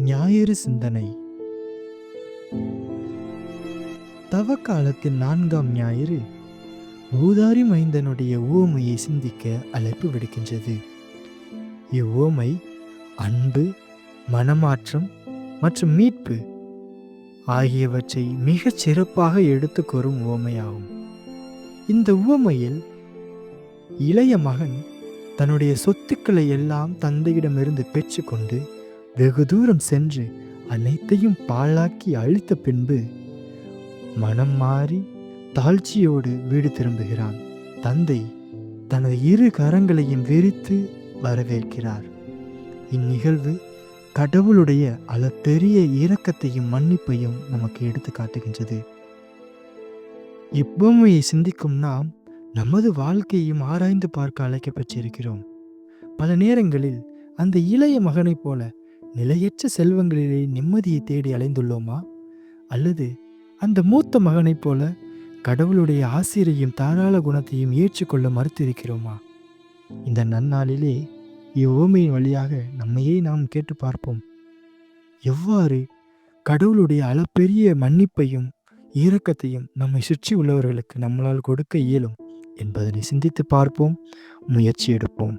ஞாயிறு சிந்தனை. தவக்காலத்தின் நான்காம் ஞாயிறு பூதாரி மைந்தனுடைய ஓமையை சிந்திக்க அழைப்பு விடுக்கின்றது. இவ்வோமை அன்பு மனமாற்றம் மற்றும் மீட்பு ஆகியவற்றை மிகச் சிறப்பாக எடுத்து கூறும் உவமையாகும். இந்த உவமையில் இளைய மகன் தன்னுடைய சொத்துக்களை எல்லாம் தந்தையிடமிருந்து பெற்றுக்கொண்டு வெகு தூரம் சென்று அனைத்தையும் பாழாக்கி அழித்த பின்பு மனம் மாறி தாழ்ச்சியோடு வீடு திரும்புகிறான். தந்தை தனது இரு கரங்களையும் விரித்து வரவேற்கிறார். இந்நிகழ்வு கடவுளுடைய அளப்பெரிய இரக்கத்தையும் மன்னிப்பையும் நமக்கு எடுத்து காட்டுகின்றது. இப்பொம்மையை சிந்திக்கும் நாம் நமது வாழ்க்கையையும் ஆராய்ந்து பார்க்க அழைக்கப்பட்டிருக்கிறோம். பல நேரங்களில் அந்த இளைய மகனைப் போல நிலையற்ற செல்வங்களிலே நிம்மதியை தேடி அலைந்துள்ளோமா? அல்லது அந்த மூத்த மகனைப் போல கடவுளுடைய ஆசிரியையும் தாராள குணத்தையும் ஏற்றுக்கொள்ள மறுத்திருக்கிறோமா? இந்த நன்னாளிலே இவ்வுவமையின் வழியாக நம்மையே நாம் கேட்டு பார்ப்போம். எவ்வாறு கடவுளுடைய அளப்பெரிய மன்னிப்பையும் ஈரக்கத்தையும் நம்மை சுற்றி உள்ளவர்களுக்கு நம்மளால் கொடுக்க இயலும் என்பதனை சிந்தித்து பார்ப்போம் முயற்சி எடுப்போம்.